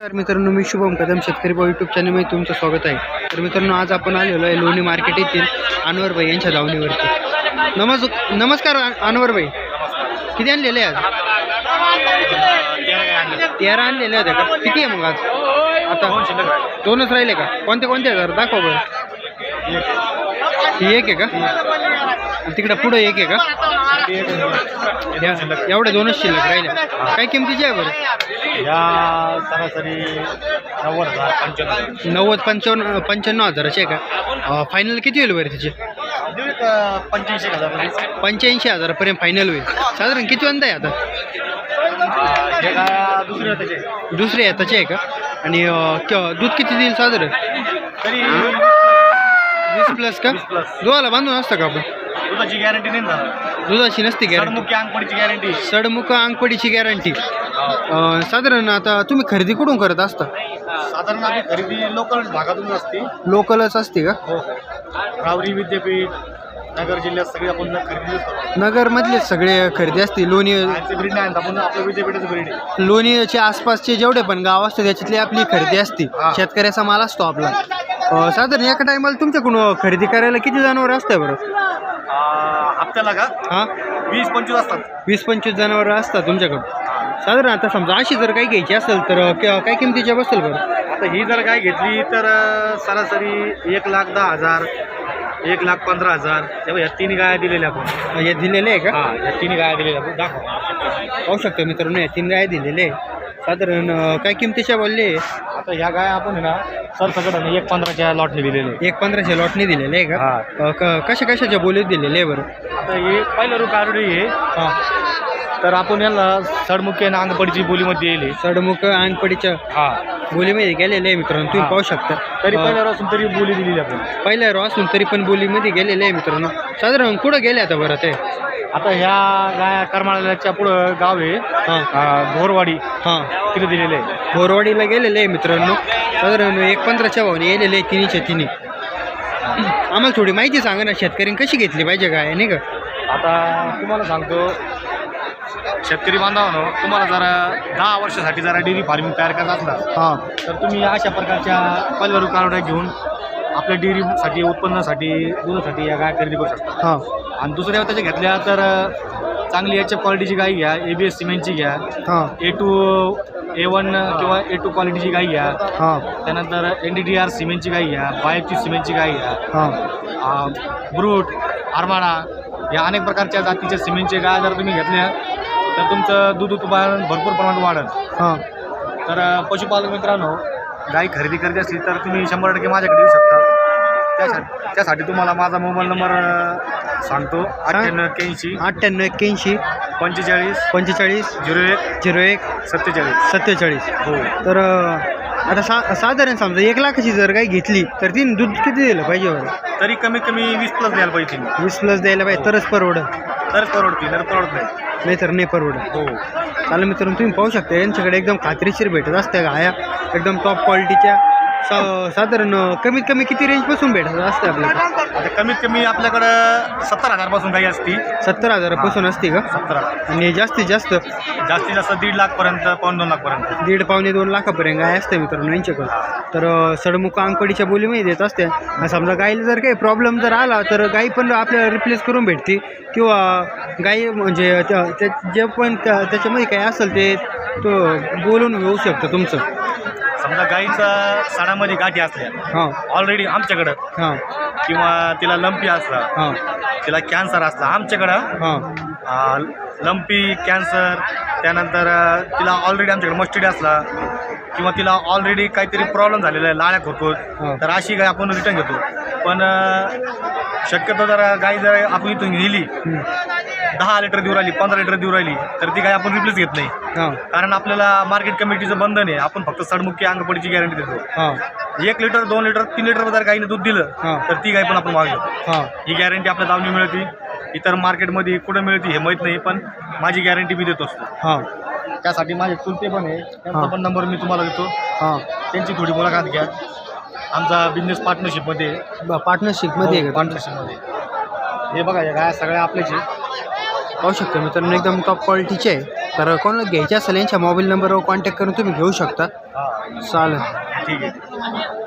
तर मित्रांनो मी शुभम कदम शेतकरी भाऊ युट्यूब चॅनलमध्ये तुमचं स्वागत आहे. तर मित्रांनो आज आपण आलेलो आहे लोणी मार्केट येथील अनवरभाई यांच्या धावणीवरती. नमस् नमस्कार अनवर भाई. किती आणलेले आहे आज? तेरा आणलेले होते का? किती आहे मग आज? आता दोनच राहिले का? कोणते कोणते हजार? दाखवा बरं. एक आहे का? तिकडं पुढं एक आहे का? एवढ्या दोनच शिल्लक राहिल्या काय किमतीची आहे बरं? या सरासरी नव्वद हजार पंच्याण्णव. नव्वद पंचावन्न पंच्याण्णव हजाराचे आहे का? फायनल किती होईल बरं तिचे? पंच्याऐंशी हजार. पंच्याऐंशी हजारापर्यंत फायनल होईल. साधारण किती वंदा आहे आता? दुसरे आहे त्याचे आहे का? आणि दूध किती देईल साधारण? वीस प्लस का. दुधाला बांधून असतं का आपण? दुधाची गॅरंटी नाही ना दुधाची नसते गॅरंटी मुख्य अंगपडीची गॅरंटी सडमुख अंगपडीची गॅरंटी साधारण आता तुम्ही खरेदी कुठून करत असता? साधारण आपली खरेदी लोकल भागातून असते. लोकलच असते का? हो रावरी विद्यापीठ नगर जिल्ह्यात सगळी आपण खरेदी करतो. नगरमधलेच सगळे खरेदी असते लोणी बाहेरचे ब्रीड नाही आणत आपण आपलं विद्यापीठाचं ब्रीड आहे. लोणीच्या आसपासचे जेवढे पण गाव असते त्याच्यातली आपली खरेदी असते. हा. शेतकऱ्याचा माल असतो आपला. साधारण एका टायमाला तुमच्याकडून खरेदी करायला किती जनावर असते बरं? हप्त्याला का? हा? वीस पंचवीस असतात. वीस पंचवीस जनावर असतात तुमच्याकडं साधारण आता समजा अशी जर काही घ्यायची असेल तर क- काय किमतीच्या बसेल बरं? आता ही जर गाय घेतली तर अं, सरासरी एक लाख दहा हजार एक लाख पंधरा हजार तेव्हा या तीन गाया दिलेल्या आपण. हे दिलेले आहे का? हा या तीन गाया दिलेल्या आपण. दाखवा. पाहू शकतो मित्रांनो या तीन गाय दिलेले आहे साधारण अं, काय किमतीच्या बोलले? आता ह्या गाया आपण आहे ना सर सगळं एक पंधराच्या लॉटने दिलेले. एक पंधराशे लॉटने दिलेले आहे का? हा. अं, क- कशा कशाच्या बोलीत दिलेले आहे बरं? आता हे पहिलं रूप कारुडी आहे. हां. तर आपण याला सडमुखी आणि अंगपडीची बोलीमध्ये येईल सडमुख आणपडीच्या हा. बोलीमध्ये गेलेले आहे मित्रांनो तुम्ही हा. पाहू शकता. तरी अं, पहिल्यापासून तरी बोली दिलेली आपण. पहिल्या रो असून तरी पण बोलीमध्ये गेलेले आहे मित्रांनो. साधारण कुठं गेले आता बरं ते? आता ह्या गाया करमाळ्याच्या पुढं गाव आहे. हां. अं, भोरवाडी हां. तिथे दिलेले आहे. बोरवाडीला गेलेले आहे मित्रांनो. साधारण एक पंधराच्या भावने गेलेले आहे तिन्हीच्या तिन्ही. आम्हाला थोडी माहिती सांगा ना शेतकऱ्यांनी कशी घेतली पाहिजे काय नाही का? आता तुम्हाला सांगतो शेतकरी बांधवांनो तुम्हाला जरा दहा वर्षासाठी जरा डेअरी फार्मिंग तयार करायचं असला हां. तर तुम्ही अशा प्रकारच्या पलवरू कारोड्या घेऊन आपल्या डेअरीसाठी उत्पन्नासाठी दुधासाठी या गाय खरेदी करू शकता. हां. आणि दुसऱ्या त्याच्या घेतल्या तर चांगली याच्या क्वालिटीची गाय घ्या ए बी एस सिमेंटची घ्या. हां. ए टू ए वन किंवा ए टू क्वालिटीची गाय घ्या. हां. त्यानंतर एन डी डी आर सिमेंटची गाय घ्या बायफची सिमेंटची गाय घ्या. हां. ब्रूट आरमाडा या अनेक प्रकारच्या जातीच्या सिमेंटचे गाय जर तुम्ही घेतल्या तर तुमचं दूध उत्पादन भरपूर प्रमाणात वाढेल. हां. तर अ, पशुपालक मित्रांनो गाय खरेदी करायची असली तर तुम्ही शंभर टक्के माझ्याकडे येऊ शकता. त्यासाठी त्यासाठी तुम्हाला माझा मोबाईल नंबर सांगतो. अठ्ठ्याण्णव एक्क्याऐंशी. अठ्ठ्याण्णव एक्क्याऐंशी. पंचेचाळीस. पंचेचाळीस. झिरो एक. झिरो एक. सत्तेचाळीस. सत्तेचाळीस. हो. तर अं, आता सा साधारण समजा एक लाखाची जर काही घेतली तर तिने दूध किती दिलं पाहिजे बरं? तरी कमीत कमी वीस प्लस द्यायला पाहिजे. वीस प्लस द्यायला पाहिजे. तरच परवडत तरच परवडते तर परवडत नाही. नाही तर नाही परवडत हो. चालेल मित्रांनो तुम्ही पाहू शकता यांच्याकडे एकदम खात्रीशीर भेटत असत्या गाया. एकदम टॉप क्वालिटीच्या सा साधारण कमीत कमी किती रेंजपासून भेटत असते आपल्याला? आता कमीत कमी आपल्याकडं सत्तर हजारपासून काही असती. सत्तर हजारापासून असते का? सत्तर हजार. आणि जास्तीत जास्त? जास्तीत जास्त दीड लाखपर्यंत पाऊन दोन लाखपर्यंत दीड पावणे दोन लाखापर्यंत गाय असते मित्रांनो यांच्याकडं? तर अं, सडमुख अंगपडीच्या बोलीमध्ये देत असते. आणि समजा गाईला जर काही प्रॉब्लेम जर आला तर गाई पण आपल्याला रिप्लेस करून भेटते. किंवा गाई म्हणजे त्या- त्या- जे पण त्या- त्याच्यामध्ये काही असेल ते तो बोलून येऊ शकतं तुमचं. समजा गाईचा साडामध्ये गाठी असल्या. हां. ऑलरेडी आमच्याकडं. हां. किंवा तिला लंपी असला हां. तिला कॅन्सर असला आमच्याकडं. हां. लंपी कॅन्सर त्यानंतर तिला ऑलरेडी आमच्याकडे मस्टडी असला किंवा तिला ऑलरेडी काहीतरी प्रॉब्लेम झालेला आहे लाळ्या होतो हा. तर अशी गाय आपण रिटर्न घेतो. पण शक्यतो जर गाय जर आपण इथून नेली हं. दहा लिटर देऊ राहिली पंधरा लिटर देऊ राहिली तर ती गाय आपण रिप्लेस घेत नाही. हां. कारण आपल्याला मार्केट कमिटीचं बंधन आहे आपण फक्त सडमुखी अंगपडीची गॅरंटी देतो. हां. एक लिटर दोन लिटर तीन लिटर जर गाईने दूध दिलं हा. तर ती गाय पण आपण मागतो हां. ही गॅरंटी आपल्या दावणी मिळते. इतर मार्केटमध्ये कुठं मिळते हे माहीत नाही पण माझी गॅरंटी मी देत असतो. हां. त्यासाठी माझे चुलते पण आहे त्यांचा. पण नंबर मी तुम्हाला देतो. हां. त्यांची थोडी मुलाखत घ्या. आमचा बिझनेस पार्टनरशिपमध्ये पार्टनरशिपमध्ये आहे का पार्टनरशिपमध्ये हे बघा या गाया सगळ्या आपल्याची. पाहू शकता मित्रांनो एकदम टॉप क्वालिटीचे आहे. तर कोणाला घ्यायचे असेल यांच्या मोबाईल नंबरवर कॉन्टॅक्ट करून तुम्ही घेऊ शकता. चालेल. ठीक आहे.